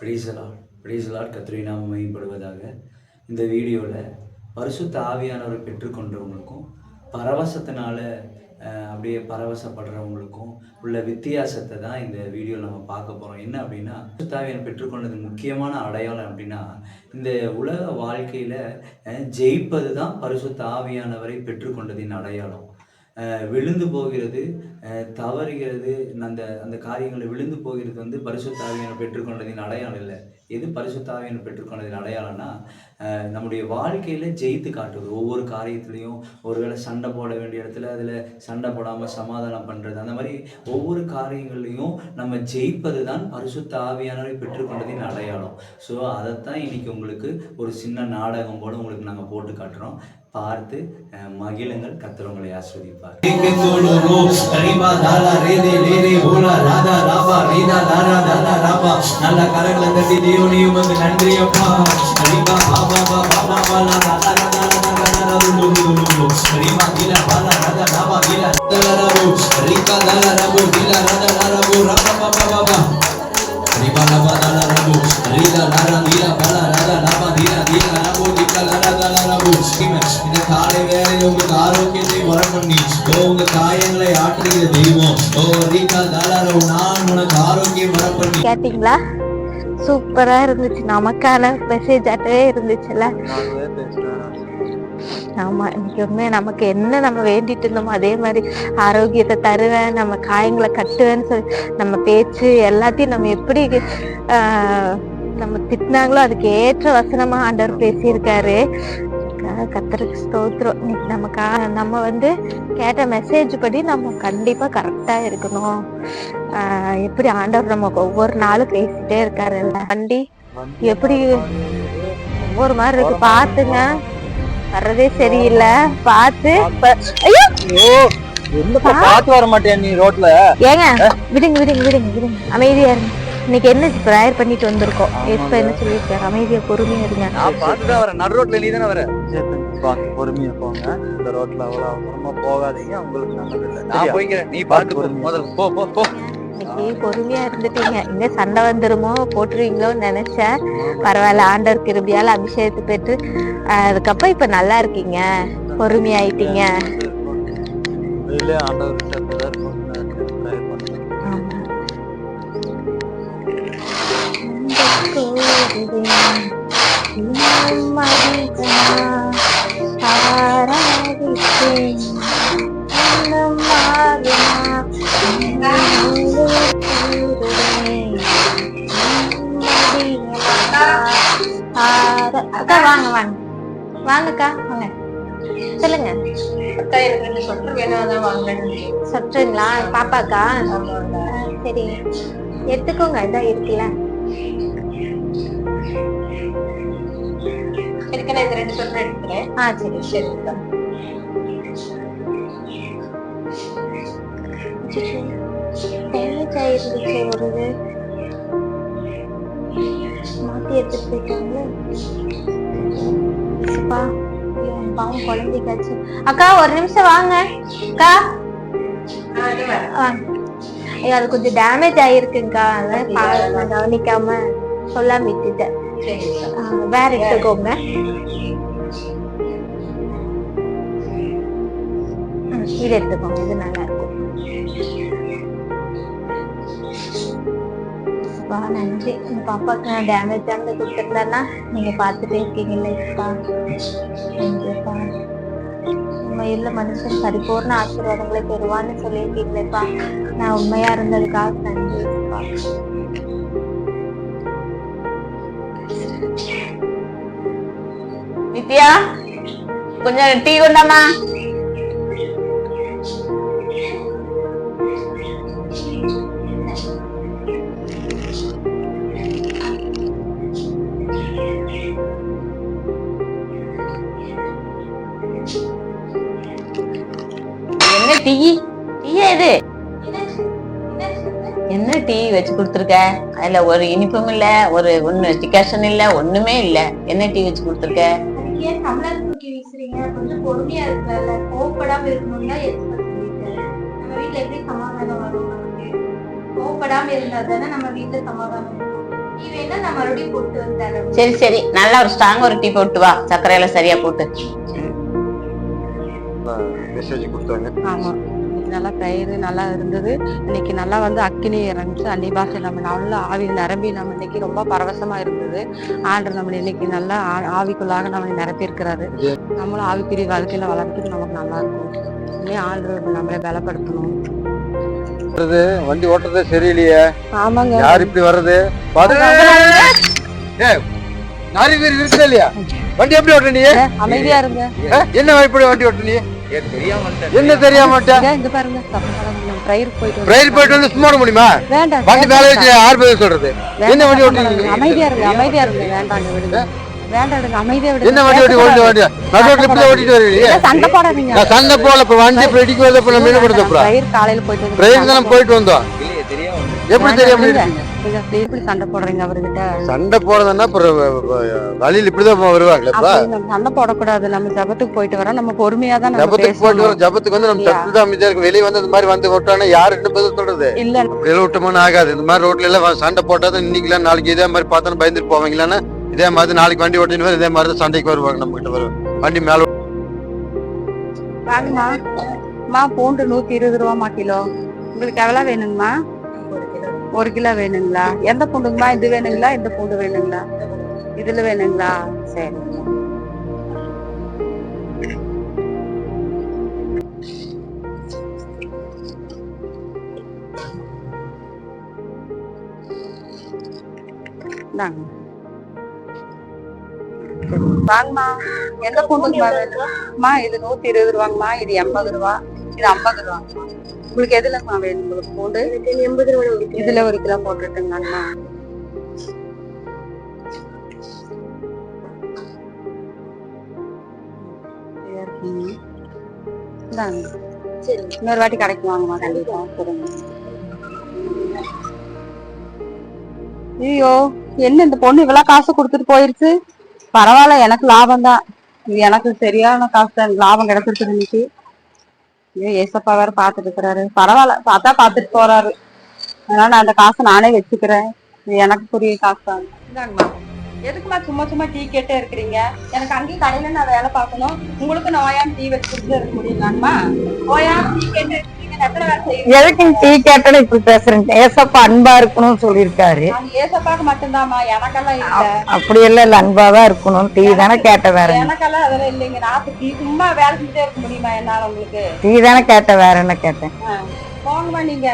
பிரீசலால் பிரீசலால் கத்திரி நாம மையப்படுவதாக இந்த வீடியோவில் பரிசுத்த ஆவியானவரை பெற்றுக்கொண்டவங்களுக்கும் பரவசத்தினால அப்படியே பரவசப்படுறவங்களுக்கும் உள்ள வித்தியாசத்தை தான் இந்த வீடியோவில் நம்ம பார்க்க போகிறோம் என்ன அப்படின்னா பரிசுத்த பெற்றுக்கொண்டது முக்கியமான அடையாளம் அப்படின்னா இந்த உலக வாழ்க்கையில் ஜெயிப்பது தான் பரிசுத்த ஆவியானவரை பெற்றுக்கொண்டதின் அடையாளம். விழுந்து போகிறது தவறுகிறது அந்த அந்த காரியங்களை விழுந்து போகிறது வந்து பரிசுத்தாவியான பெற்றுக்கொண்டதின் அடையாளம் இல்லை. எது பரிசுத்தாவியன் பெற்றுக்கொண்டதின் அடையாளம்னா நம்முடைய வாழ்க்கையில் ஜெயித்து காட்டுவது. ஒவ்வொரு காரியத்துலேயும் ஒருவேளை சண்டை போட வேண்டிய இடத்துல அதில் சண்டை போடாமல் சமாதானம் பண்ணுறது அந்த மாதிரி ஒவ்வொரு காரியங்கள்லையும் நம்ம ஜெயிப்பது தான் பரிசுத்த ஆவியானவரை பெற்றுக்கொண்டதின் அடையாளம். ஸோ அதைத்தான் இன்னைக்கு உங்களுக்கு ஒரு சின்ன நாடகம் போல் உங்களுக்கு நாங்கள் போட்டு காட்டுறோம். பார்த்து மகிழுங்கள். கத்திரவங்களை ஆஸ்வதிப்பார். நல்ல கரங்களை கட்டி தேவனையும் வந்து நன்றி அப்பா ரீபா பாபா பாபா லா கீலா பாலா ராதா ராபா கீலா தாலா ராபு ரீகா தாலா ராபு கீலா ராதா ராபு ராபா பாபா பாபா ரீபா ராபா தாலா ராபு ரீதா தாரா கீலா பாலா ராதா ராபா கீலா கீலா ராபு கீலா ராதா தாலா ராபு இந்த காலை வேளையில் உங்களுக்கு ஆரோக்கியத்தை வரம் பண்ணி ஓ உங்க காயங்களை ஆற்றுகிற தெய்வம் ஓ ரீகா தாலாரோ நான் உனக்கு ஆரோக்கியம் வரம் பண்ணி கேட்டிங்களா சூப்பரா இருந்துச்சு. நமக்கான மெசேஜ் ஆட்டவே இருந்துச்சுல்ல? ஆமா இன்னைக்கு உண்மை நமக்கு என்ன நம்ம வேண்டிட்டு இருந்தோமோ அதே மாதிரி ஆரோக்கியத்தை தருவேன் நம்ம காயங்களை கட்டுவேன்னு சொல்லி நம்ம பேச்சு எல்லாத்தையும் நம்ம எப்படி ஆஹ், நம்ம திட்டினாங்களோ அதுக்கு ஏற்ற வசனமா ஆண்டவர் பேசியிருக்காரு. கத்திரிக்கு ஸ்தோத்திரம். இன்னைக்கு நம்ம நம்ம வந்து கேட்ட மெசேஜ் படி நம்ம கண்டிப்பா கரெக்டா இருக்கணும். எப்படி ஆண்டவர் நமக்கு ஒவ்வொரு நாளும் பேசிட்டே இருக்காருல்ல வண்டி எப்படி ஒவ்வொரு மாதிரி இருக்கு. பாத்துங்க வர்றதே சரியில்லை. பார்த்து பார்த்து வர மாட்டியா நீ ரோட்ல? ஏங்க விடுங்க விடுங்க விடுங்க விடுங்க. அமைதியா இருங்க. இன்னைக்கு என்ன ப்ரேயர் பண்ணிட்டு வந்திருக்கோம் எப்ப என்ன சொல்லியிருக்காரு அமைதியா பொறுமையா இருங்க நான் பார்த்துதான் வரேன் நடு ரோட்ல நீ தானே வர பார்த்து பொறுமையா போங்க இந்த ரோட்ல அவ்வளவு அவசரமா போகாதீங்க உங்களுக்கு நல்லது இல்லை நான் போய்க்கிறேன் நீ பார்த்து போ முதல்ல போ போ போ இன்னைக்கு பொறுமையா இருந்துட்டீங்க இங்க சண்டை வந்துருமோ போட்டுருவீங்களோன்னு நினைச்சேன் பரவாயில்ல ஆண்டவர் கிருபியால அபிஷேகத்தை பெற்று அதுக்கப்புறம் இப்ப நல்லா இருக்கீங்க பொறுமையாயிட்டீங்க ஆண்டவர் கோவிலின் இன்னும் அதிகமா ஆராதிப்பேன். இன்னும் அக்கா வாங்க வாங்க. வாங்கக்கா வாங்க. சொல்லுங்க. அக்கா எனக்கு ரெண்டு சொட்டர் வேணும் அதான் வாங்கணும் சொல்றீங்களா பாப்பாக்கா? சரி. எடுத்துக்கோங்க இதான் இருக்குல்ல நான் இந்த ரெண்டு எடுக்கிறேன். ஆ சரி. சரிக்கா ஒரு இது மாத்தி எடுத்துட்டு போயிட்டாங்களே. பாவம் குழந்தைக்காச்சு அக்கா ஒரு நிமிஷம் வாங்க. அக்கா. ஐயோ அது கொஞ்சம் டேமேஜ் ஆயிருக்குங்கக்கா. அதான் கவனிக்காம சொல்லாம விட்டுட்டேன். வேற எடுத்துக்கோங்க இது எடுத்துக்கோங்க. இது நல்லா இருக்கும். அப்பா நன்றி. உங்க பாப்பாக்கு நான் டேமேஜ் ஆனது கொடுத்துருந்தேன்னா நீங்க பார்த்துட்டே இருக்கீங்கல்ல இப்பா நன்றிப்பா. உண்மையுள்ள மனுஷன் பரிபூர்ண ஆசீர்வாதங்களை பெறுவான்னு சொல்லியிருக்கீங்களேப்பா நான் உண்மையா இருந்ததுக்காக நன்றிப்பா நித்யா கொஞ்சம் டீ கொண்டாமா என்ன டீ டீயா இது என்ன டீ வச்சு கொடுத்துருக்க அதுல ஒரு இனிப்பும் இல்ல ஒரு ஒண்ணு டிகாஷன் இல்ல ஒண்ணுமே இல்ல என்ன டீ வச்சு கொடுத்துருக்க அதுக்கு ஏன் தமிழர் தூக்கி வீசுறீங்க? கொஞ்சம் பொறுமையா இருக்கல கோவப்படாம இருக்கணும்னா எக்ஸ்பர்ட் சொல்லியிருக்காரு நம்ம வீட்ல எப்படி சமாதானம் வரும் நமக்கு? கோவப்படாம இருந்தா தானே நம்ம வீட்ல சமாதானம் நீ வேணா நான் மறுபடியும் போட்டு வந்தேன் சரி சரி. நல்லா ஒரு ஸ்ட்ராங் ஒரு டீ போட்டு வா. சர்க்கரையில சரியா போட்டு. மெசேஜ் கொடுத்தாங்க. ஆமா. நல்லா ப்ரேயரு நல்லா இருந்தது. இன்னைக்கு நல்லா வந்து அக்கினி இறங்குச்சு அன்னி பாஷை நம்ம நல்லா ஆவி நிரம்பி நம்ம இன்னைக்கு ரொம்ப பரவசமா இருந்தது. ஆண்டு நம்ம இன்னைக்கு நல்லா ஆவிக்குள்ளாக நம்ம நிரப்பியிருக்கிறாரு. நம்மளும் ஆவிக்குரிய வாழ்க்கையில வளர்றதுக்கு நமக்கு நல்லா இருக்கும். இனிமே ஆண்டு நம்மளை பலப்படுத்தணும். வண்டி ஓட்டுறதே சரியில்லையே. ஆமாங்க. யார் இப்படி வர்றது? நாரி பேர் இருக்குதா இல்லையா? வண்டி எப்படி ஓட்டுற நீ? அமைதியா இருங்க. ஆ? என்ன இப்படி வண்டி தெரியாம என்ன தெரியாம? இங்க பாருங்க. போயிட்டு வந்து- சும்மா முடியுமா? வேண்டாம் வண்டி மேல வேண்டாம். வச்சு ஆறு பேர் சொல்றது? என்ன வண்டி வேண்டாம், ஓட்டுறீங்க அமைதியா இருங்க அமைதியா இருங்க. வேண்டாங்க விடுங்க. வேண்டாம் விடுங்க. அமைதியா விடுங்க. என்ன வண்டி ஓட்டி ஓட்டு வண்டி நடு இப்படி ஓட்டிட்டு வரீங்க சண்டை போடாதீங்க. நான் சண்டை போல இப்ப வண்டி இப்ப இடிக்கு வரல இப்ப நம்ம என்ன பண்ணுறது போயிட்டு வந்து ட்ரெயின் தான் போயிட்டு வந்தோம். எப்படி தெரியாம எப்படி சண்டை போடுறீங்க அவர்கிட்ட? சண்டை போறதுன்னா வழியில் இப்படிதான் நம்ம சண்டை போடக்கூடாது. நம்ம ஜபத்துக்கு போயிட்டு வரோம். நம்ம பொறுமையா தான் ஜபத்துக்கு போயிட்டு பேசணும் வரோம். ஜபத்துக்கு வந்து நம்ம இல்லையா? சத்து தான் அமைதியா இருக்கு வெளியே வந்து இந்த மாதிரி வந்து பதில் சொல்றது? இல்ல. விட்டோம்னு ஆகாது. இந்த மாதிரி ரோட்ல எல்லாம் சண்டை போட்டாதான் இன்னைக்கு நாளைக்கு இதே மாதிரி பார்த்தாலும் பயந்துட்டு போவாங்களான்னு இதே மாதிரி நாளைக்கு வண்டி ஓட்டின்னு இதே மாதிரி தான் சண்டைக்கு வருவாங்க நம்ம கிட்ட வருவாங்க வண்டி மேல வாங்கம்மா. மா பூண்டு நூத்தி இருபது ரூபாமா கிலோ. உங்களுக்கு எவ்வளவு வேணுங்கம்மா? ஒரு கிலோ வேணுங்களா? எந்த பூண்டுங்கம்மா? இது வேணுங்களா? இந்த பூண்டு வேணுங்களா? இதுல வேணுங்களா? சரி. வாங்கம்மா. எந்த பூண்டுங்கம்மா வேணும்மா இது நூத்தி இருபது ரூபாங்கம்மா. இது எண்பது ரூபா. இது ஐம்பது ரூபாங்கம்மா. உங்களுக்கு எதுலம்மா வேணும்? உங்களுக்கு பூண்டு? எண்பது ரூபா இதுல ஒரு கிலோ. இந்தாங்க. இன்னொரு வாட்டி கடைக்கு வாங்கம்மா கண்டிப்பா. சரிங்க ஐயோ என்ன இந்த பொண்ணு இவ்வளவு காசு கொடுத்துட்டு போயிருச்சு? பரவாயில்ல எனக்கு லாபம் தான் இது எனக்கு சரியான காசு தான். லாபம் கிடைச்சிருக்கு இன்னைக்கு. ஐயோ ஏசப்பா வேற பாத்துட்டு இருக்கிறாரு. பரவாயில்ல பார்த்தா பாத்துட்டு போறாரு. அதனால நான் அந்த காசை நானே வச்சுக்கிறேன். எனக்கு புரிய காசு? தான் இந்தாங்கம்மா. எதுக்குமா சும்மா சும்மா டீ கேட்டே இருக்கிறீங்க? எனக்கு அங்கேயும் கடையில நான் வேலை பார்க்கணும். உங்களுக்கு நோயாம டீ வச்சுட்டு இருக்க முடியுங்களாம்மா? நோயாம டீ கேட்டு இருக்கீங்க எத்தனை வேலை செய்யுங்க எதுக்கு டீ கேட்டோன்னு இப்படி பேசுறீங்க? ஏசப்பா அன்பா இருக்கணும்னு சொல்லியிருக்காரு. அது ஏசப்பாக்கு மட்டும்தாம்மா. எனக்கெல்லாம் இல்ல. அப்படி எல்லாம் இல்ல. அன்பாதான் இருக்கணும். டீ தானே கேட்ட வேற என்ன? எனக்கெல்லாம் அதெல்லாம் இல்லைங்க. நான் டீ சும்மா வேலை செஞ்சுட்டே இருக்க முடியுமா என்னால உங்களுக்கு? டீ தானே கேட்ட வேற என்ன கேட்டேன்? போங்கம்மா நீங்க.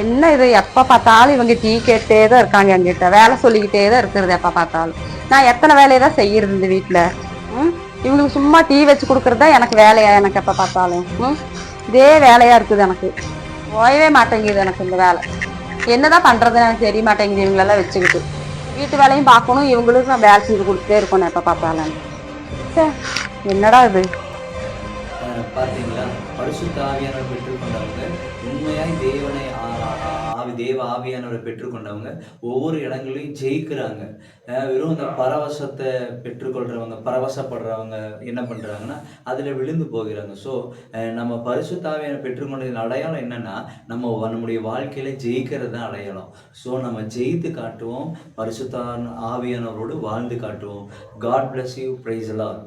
என்ன இது? எப்ப பார்த்தாலும் இவங்க டீ கேட்டே தான் இருக்காங்க என்கிட்ட. வேலை சொல்லிக்கிட்டே தான் இருக்கிறது எப்ப பார்த்தாலும். நான் எத்தனை வேலையை தான் செய்யறது இந்த வீட்டுல? இவங்களுக்கு சும்மா டீ வச்சு கொடுக்கறது தான் எனக்கு வேலையா? எனக்கு எப்ப பார்த்தாலும்? ம்? இதே வேலையா இருக்குது எனக்கு. ஓயவே மாட்டேங்குது எனக்கு இந்த வேலை. என்னதான் பண்ணுறதுன்னு எனக்கு தெரிய மாட்டேங்குது இவங்களெல்லாம் வச்சுக்கிட்டு. வீட்டு வேலையும் பார்க்கணும் இவங்களுக்கு நான் வேலை செஞ்சு கொடுத்துட்டே இருக்கணும் எப்ப பார்த்தாலும். ச்சே, என்னடா இது? பார்த்தீங்களா? பரிசுத்த ஆவியானவர் பெற்றுக்கொண்டவங்க உண்மையாய் தேவனை ஆ- ஆவி தேவ ஆவியானவரை பெற்றுக்கொண்டவங்க ஒவ்வொரு இடங்களையும் ஜெயிக்கிறாங்க. வெறும் இந்த பரவசத்தை பெற்றுக்கொள்றவங்க பரவசப்படுறவங்க என்ன பண்ணுறாங்கன்னா அதில் விழுந்து போகிறாங்க. ஸோ நம்ம பரிசு தாவியான பெற்றுக்கொண்டதின் அடையாளம் என்னென்னா நம்ம நம்முடைய வாழ்க்கையில் ஜெயிக்கிறது தான் அடையாளம். ஸோ நம்ம ஜெயித்து காட்டுவோம் பரிசுத்த ஆவியானவரோடு வாழ்ந்து காட்டுவோம். காட் பிளஸ் யூ ப்ரைஸ் எல்லாம்